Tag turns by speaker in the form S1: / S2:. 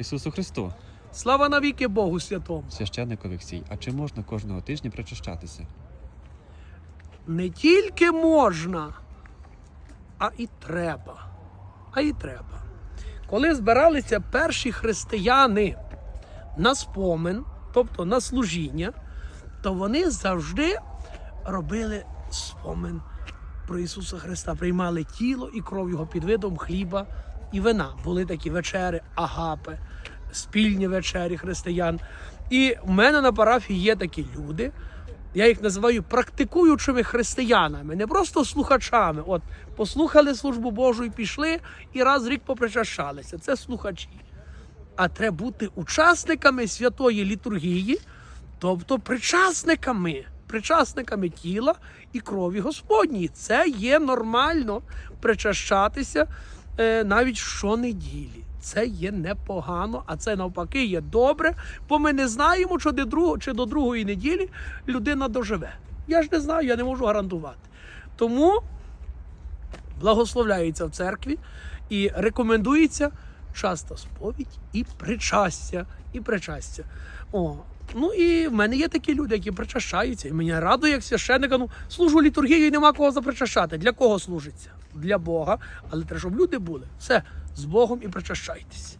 S1: Ісусу Христу,
S2: Слава навіки Богу Святому.
S1: священник Олексій, а чи можна кожного тижня причащатися?
S2: Не тільки можна, а і треба. А і треба. Коли збиралися перші християни на спомин, тобто на служіння, то вони завжди робили спомин про Ісуса Христа, приймали тіло і кров Його під видом хліба і вина. Були такі вечери, агапи, спільні вечері християн. І в мене на парафії є такі люди. Я їх називаю практикуючими християнами, не просто слухачами. От послухали службу Божу і пішли, і раз в рік попричащалися. Це слухачі. А треба бути учасниками святої літургії, тобто причасниками, причасниками тіла і крові Господній. Це є нормально причащатися навіть щонеділі. Це є непогано, а це навпаки є добре, бо ми не знаємо, чи до, другого, чи до другої неділі людина доживе. Я ж не знаю, я не можу гарантувати. Тому благословляється в церкві і рекомендується часто сповідь і причастя. І причастя. О, ну і в мене є такі люди, які причащаються. І мене радує, як священника. Ну, служу літургію і нема кого запричащати. Для кого служиться? Для Бога. Але треба, щоб люди були. Все, з Богом і причащайтесь.